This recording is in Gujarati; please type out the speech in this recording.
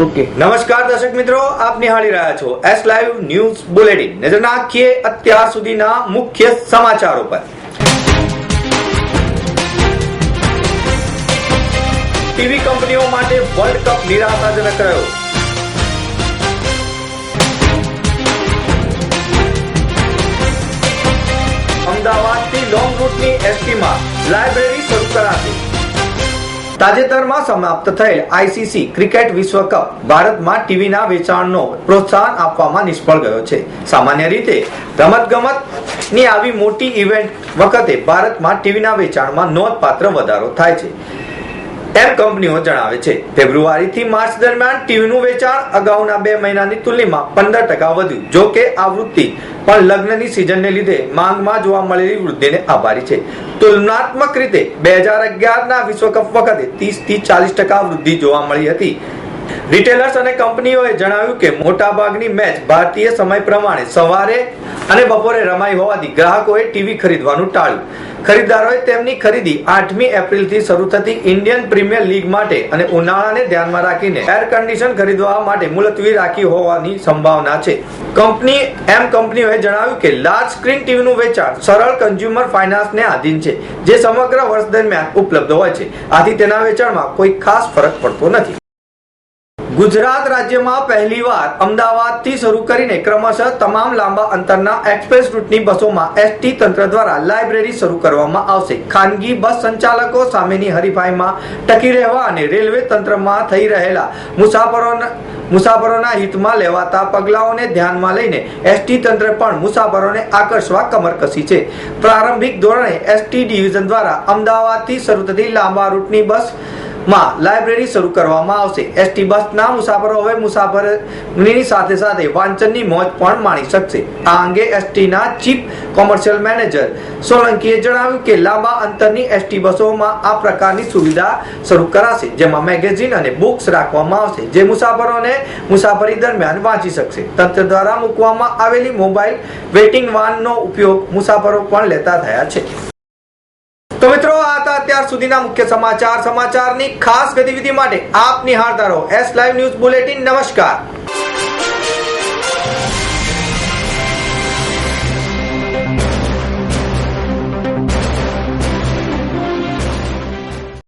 ઓકે. નમસ્કાર દર્શક મિત્રો, આપ નિહાળી રહ્યા છો એસ લાઈવ ન્યૂઝ બુલેટિન નજર નાખીએ અત્યાર સુધીના મુખ્ય સમાચારો પર. ટીવી કંપનીઓ માટે વર્લ્ડ કપ નિરાશાજનક રહ્યો. અમદાવાદથી લોંગ રૂટની એસટીમાં લાઇબ્રેરી શરૂ કરાશે. તાજેતરમાં સમાપ્ત થયેલ આઈસીસી ક્રિકેટ વિશ્વ કપ ભારતમાં ટીવીના વેચાણનો પ્રોત્સાહન આપવામાં નિષ્ફળ ગયો છે. સામાન્ય રીતે રમતગમતની આવી મોટી ઇવેન્ટ વખતે ભારતમાં ટીવીના વેચાણમાં નોંધપાત્ર વધારો થાય છે. એમ કંપનીઓ જણાવે છે, ફેબ્રુઆરીથી માર્ચ દરમિયાન ટીવીનું વેચાણ અગાઉના બે મહિનાની તુલનામાં પંદર ટકા વધ્યું જો કે આ વૃદ્ધિ પણ લગ્નની સિઝનને લીધે માંગમાં જોવા મળેલી વૃદ્ધિને આભારી છે. તુલનાત્મક રીતે બે હજાર અગિયારના વિશ્વકપ વખતે ત્રીસથી ચાલીસ ટકા વૃદ્ધિ જોવા મળી હતી. રિટેલર્સ અને કંપનીઓએ જણાવ્યું કે મોટાભાગની મેચ ભારતીય સમય પ્રમાણે સવારે અને બપોરે રમાઈ હોવાથી ગ્રાહકોએ ટીવી ખરીદવાનું ટાળ્યું. ખરીદદારોએ તેમની ખરીદી આઠમી એપ્રિલથી શરૂ થતી ઇન્ડિયન પ્રીમિયર લીગ માટે અને ઉનાળાને ધ્યાનમાં રાખીને એર કન્ડિશન ખરીદવા માટે મુલતવી રાખી હોવાની સંભાવના છે. કંપની એમ કંપનીઓએ જણાવ્યું કે લાર્જ સ્ક્રીન ટીવીનું વેચાણ સરળ કન્ઝ્યુમર ફાઇનાન્સને આધીન છે, જે સમગ્ર વર્ષ દરમિયાન ઉપલબ્ધ હોય છે. આથી તેના વેચાણમાં કોઈ ખાસ ફરક પડતો નથી. ગુજરાત રાજ્યમાં પહેલીવાર અમદાવાદથી શરૂ કરીને ક્રમશઃ તમામ લાંબા અંતરના એક્સપ્રેસ રૂટની બસોમાં એસટી તંત્ર દ્વારા લાઇબ્રેરી શરૂ કરવામાં આવશે. ખાનગી બસ સંચાલકો સામેની હરીફાઈમાં ટકી રહેવા અને રેલવે તંત્રમાં થઈ રહેલા મુસાફરોના મુસાફરોના હિતમાં લેવાતા પગલાઓને ધ્યાનમાં લઈને એસટી તંત્ર પણ મુસાફરોને આકર્ષવા કમર કસી છે. પ્રારંભિક ધોરણે એસટી ડિવિઝન દ્વારા અમદાવાદથી શરૂ થતી લાંબા રૂટની બસ માં લાઇબ્રેરી શરૂ કરવામાં આવશે. એસટી બસના મુસાફરો હવે મુસાફરની સાથે સાથે વાંચનની મોજ પણ માણી શકશે. આ અંગે એસટીના ચીફ કોમર્શિયલ મેનેજર સોલંકીએ જણાવ્યું કે લાંબા અંતરની એસટી બસોમાં આ પ્રકારની સુવિધા શરૂ કરાશે, જેમાં મેગેઝિન અને બુક્સ રાખવામાં આવશે, જે મુસાફરોને મુસાફરી દરમિયાન વાંચી શકશે. તંત્ર દ્વારા મૂકવામાં આવેલી મોબાઈલ વેટિંગ વાનનો ઉપયોગ મુસાફરો પણ લેતા થયા છે. તો મિત્રો અત્યાર સુધીના મુખ્ય સમાચાર, સમાચારની ખાસ ગતિવિધિ માટે આપ નિહાળતા રહો. એસ લાઈવ ન્યૂઝ બુલેટિન નમસ્કાર.